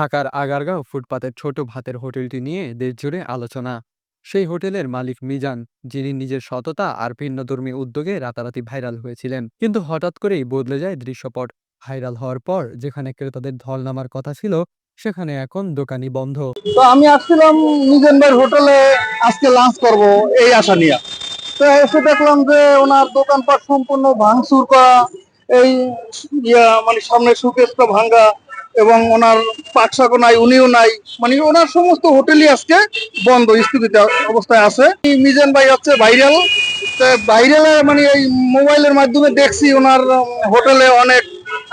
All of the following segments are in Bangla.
ঢাকার আগারগাঁও ফুটপাতের ছোট ভাতের হোটেলটি নিয়ে দেশজুড়ে আলোচনা। সেই হোটেলের মালিক মিজান, যিনি নিজের সততা আর ভিন্নধর্মী উদ্যোগে রাতারাতি ভাইরাল হয়েছিলেন। কিন্তু হঠাৎ করেই বদলে যায় দৃশ্যপট। ভাইরাল হওয়ার পর যেখানে ক্রেতাদের ঢল নামার কথা ছিল, সেখানে এখন দোকানি বন্ধ। তো আমি আসছিলাম মিজান ভাইয়ের হোটেলে, আজকে লাঞ্চ করব এই আশা নিয়ে। তো এসে দেখলাম যে ওনার দোকানপাট সম্পূর্ণ ভাঙচুর করা, এই মানে সামনে সুকেশটা ভাঙ্গা এবং ওনার পাকশাকও নাই, উনিও নাই। মানে ওনার সমস্ত হোটেলই আজকে বন্ধ স্থগিত অবস্থায় আছে। মিজান ভাই হচ্ছে ভাইরাল। ভাইরালে মানে এই মোবাইলের মাধ্যমে দেখছি ওনার হোটেলে অনেক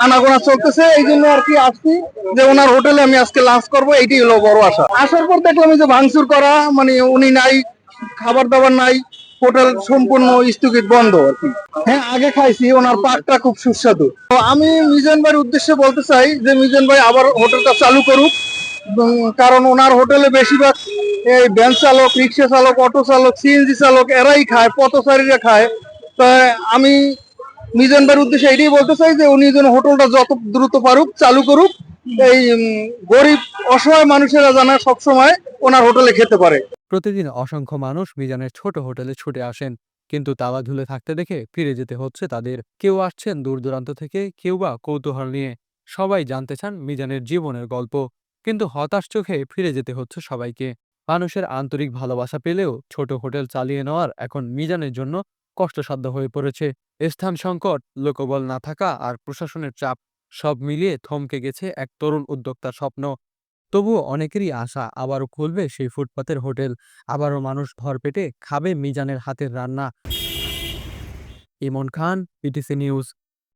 আনাগোনা চলতেছে। এই জন্য আর কি আসছি যে ওনার হোটেলে আমি আজকে লাঞ্চ করব, এইটাই হলো বড় আশা। আসার পর দেখলাম যে ভাঙচুর করা মানে উনি নাই, খাবার দাবার নাই। হোটেল সম্পূর্ণ স্থগিত বন্ধ আর কি। হ্যাঁ আগে খাইছি, ওনার পাকটা খুব সুস্বাদু। তো আমি মিজান ভাইয়ের উদ্দেশ্যে বলতে চাই যে, মিজান ভাই আবার হোটেলটা চালু করুক। কারণ ওনার হোটেলে বেশিরভাগ এই ভ্যান চালক, রিক্সা চালক, অটো চালক, সিএনজি চালক, এরাই খায়, পথচারীরা খায়। তা আমি মিজান ভাইয়ের উদ্দেশ্যে এটাই বলতে চাই যে, উনি যেন হোটেলটা যত দ্রুত পারুক, চালু করুক। এই গরিব, অসহায় মানুষেরা জানা সবসময় ওনার হোটেলে খেতে পারে। প্রতিদিন অসংখ্য মানুষ মিজানের ছোট হোটেলে ছুটে আসেন। কিন্তু তালা ঝুলে থাকতে দেখে ফিরে যেতে হচ্ছে তাদের। কেউ আসছেন দূর দূরান্ত থেকে, কেউ বা কৌতূহল নিয়ে। সবাই জানতে চান মিজানের জীবনের গল্প। কিন্তু হতাশ চোখে ফিরে যেতে হচ্ছে সবাইকে। মানুষের আন্তরিক ভালোবাসা পেলেও ছোট হোটেল চালিয়ে নেওয়ার এখন মিজানের জন্য কষ্টসাধ্য হয়ে পড়েছে। স্থান সংকট, লোকবল না থাকা আর প্রশাসনের চাপ, সব মিলিয়ে থমকে গেছে এক তরুণ উদ্যোক্তার স্বপ্ন। তবুও অনেকেরই আশা আবারও খুলবে সেই ফুটপাতের হোটেল। আবারও মানুষ ঘর পেটে খাবে মিজানের হাতের রান্না। Emon Khan PTC news.